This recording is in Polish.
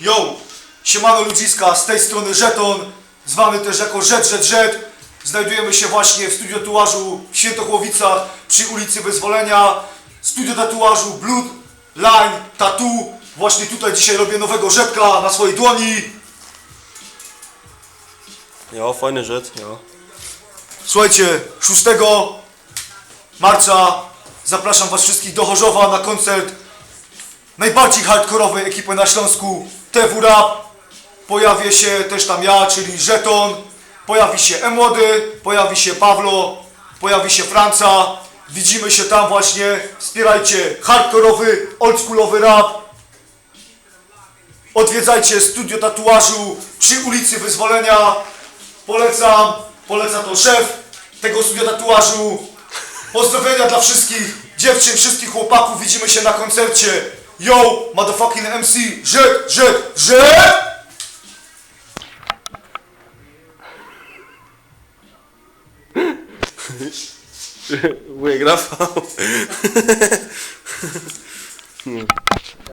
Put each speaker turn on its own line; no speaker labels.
Yo, siemano ludziska, z tej strony Żeton, zwany też jako Żet, Żet, Żet. Znajdujemy się właśnie w studio tatuażu w Świętochłowicach przy ulicy Wyzwolenia. Studio tatuażu Blood Line Tattoo. Właśnie tutaj dzisiaj robię nowego Żetka na swojej dłoni.
Ja, fajny rzecz, ja.
Słuchajcie, 6 marca zapraszam was wszystkich do Chorzowa na koncert najbardziej hardkorowej ekipy na Śląsku, TW Rap. Pojawię się też tam ja, czyli Żeton. Pojawi się E-Młody, pojawi się Pawlo, pojawi się Franca. Widzimy się tam właśnie. Wspierajcie hardkorowy, oldschoolowy rap. Odwiedzajcie studio tatuażu przy ulicy Wyzwolenia. Polecam, poleca to szef tego studia tatuażu. Pozdrowienia dla wszystkich dziewczyn, wszystkich chłopaków. Widzimy się na koncercie. Yo, motherfucking MC, Żet, Żet, Żet!
Wujek Rafał.